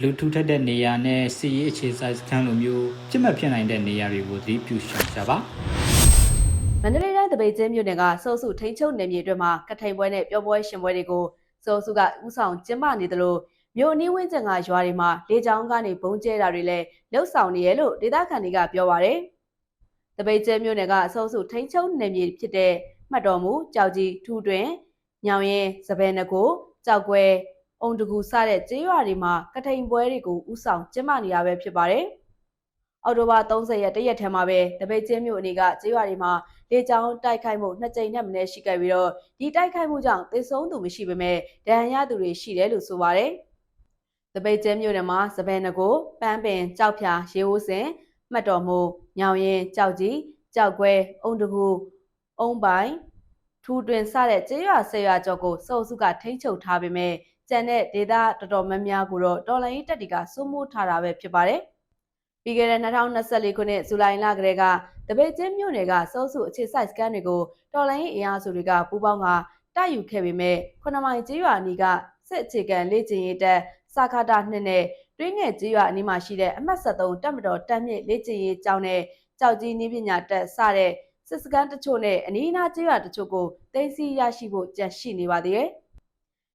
လူထူထပ်တဲ့နေရာနဲ့စီရေးအခြေစိုက်စခန်းလိုမျိုးပြစ်မှတ်ဖြစ်နိုင်တဲ့နေရာတွေကိုသတိပြုရှောင်ကြပါမန္တလေးတိုင်းတပိတ်ချင်းမြို့နယ်ကစိုးစုထိန်ချုပ်နယ်မြေအတွင်းမှာကထိန်ပွဲနဲ့ပျော်ပွဲရှင်ပွဲတွေကိုစိုးစုကဥဆောင်ကျင်းပနေတယ်လို့မြို့အနီးဝန်းကျင်ကရွာတွေမှာလေကြောင်းကနေဘုံကျဲတာတွေလည်းလှုပ်ဆောင်နေရလို့ဒေသခံတွေကပြောပါရယ်တပိတ်ချင်းမြို့နယ်ကစိုးစုထိန်ချုပ်နယ်မြေဖြစ်တဲ့မှတ်တော်မူကြောက်ကြီးထူတွင်ညောင်ရင်စပယ်နကိုကြောက်ကွဲ အုံတကူစတဲ့ကျေးရွာတွေမှာကထိန်ပွဲတွေကိုဥဆောင်ကျင်းပနေတာပဲဖြစ်ပါတယ်အော်တိုဘာ30ရက်တရက်ထဲမှာပဲတပိတ်ချင်းမြို့အနေကကျေးရွာတွေမှာလေကြောင်းတိုက်ခိုက်မှုနှစ်ကြိမ်နဲ့မနည်းရှိခဲ့ပြီးတော့ဒီတိုက်ခိုက်မှုကြောင့်သေဆုံးသူမရှိပေမဲ့ဒဏ်ရာရသူတွေရှိတယ်လို့ဆိုပါတယ်။တပိတ်ကျဲမြို့နယ်မှာစပယ်နကိုပန်းပင်ကြောက်ဖြာရေဦးစင်မှတ်တော်မူညောင်ရင်ကြောက်ကြီးကြောက်ကွဲအုံတကူအုံပိုင်ထူတွင်စတဲ့ကျေးရွာဆယ်ရွာကျော်ကိုစုပ်စုကထိမ့်ချုပ်ထားပေမဲ့ ကျန်တဲ့ဒေသတော်တော်များများကိုတော့တော်လိုင်းတက်တီကစိုးမိုးထားတာပဲဖြစ်ပါတယ်။ပြီးခဲ့တဲ့2024ခုနှစ်ဇူလိုင်လကတည်းကတပိတ်ချင်းမြို့နယ်ကစောစုအခြေစိုက်စကန်တွေကိုတော်လိုင်းရေးအင်အားစုတွေကပူးပေါင်းကတိုက်ယူခဲ့ပေမဲ့ခုနမိုင်ကျေးရွာအနီးကစစ်အခြေခံလေ့ကျင့်ရေးတပ်စာခတာနှစ်နဲ့တွင်းငယ်ကျေးရွာအနီးမှာရှိတဲ့အမှတ်73တပ်မတော်တပ်မြင့်လေ့ကျင့်ရေးကျောင်းနဲ့ကြောက်ကြီးနည်းပညာတပ်စတဲ့စစ်စကန်တချို့နဲ့အနီးအနားကျေးရွာတချို့ကိုသိမ်းဆည်းရရှိဖို့ကြံရှိနေပါသေးတယ်။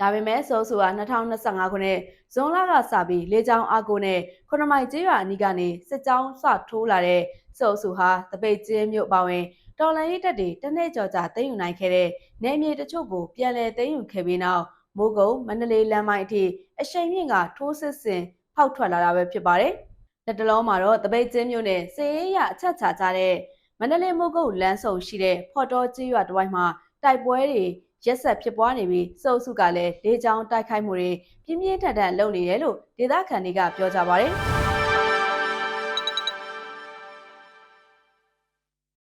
ဒါပေမဲ့စောစုဟာ2025ခုနှစ်ဇွန်လကစပြီးလေကြောင်းအားကိုနဲ့ခုနမိုင်ကျေးရွာအနီးကနေစစ်ကြောင်းစထိုးလာတဲ့စောစုဟာတပိတ်ကျင်းမြို့ပါဝင်တော်လန်ရေးတပ်တွေတနေ့ကျော်ကြာသိမ်းယူနိုင်ခဲ့တဲ့နေမြေတချို့ကိုပြန်လည်သိမ်းယူခဲ့ပြီးနောက်မိုးကုံမန္တလေးလမ်းမိုင်းအထိအရှိန်မြင့်ကထိုးစစ်ဆင်ဖောက်ထွက်လာတာပဲဖြစ်ပါတယ်။လက်တလုံးမှာတော့တပိတ်ကျင်းမြို့နယ်စေရေးရအချက်ချကြတဲ့မန္တလေးမိုးကုတ်လမ်းဆုံရှိတဲ့ဖော်တော်ကြီးရွာတစ်ဝိုက်မှာတိုက်ပွဲတွေ ရက်ဆက်ဖြစ်ပွားနေပြီးစုပ်စုကလည်းလေကြောင်းတိုက်ခိုက်မှုတွေပြင်းပြင်းထန်ထန်လုပ်နေတယ်လို့ဒေသခံတွေကပြောကြပါတယ်။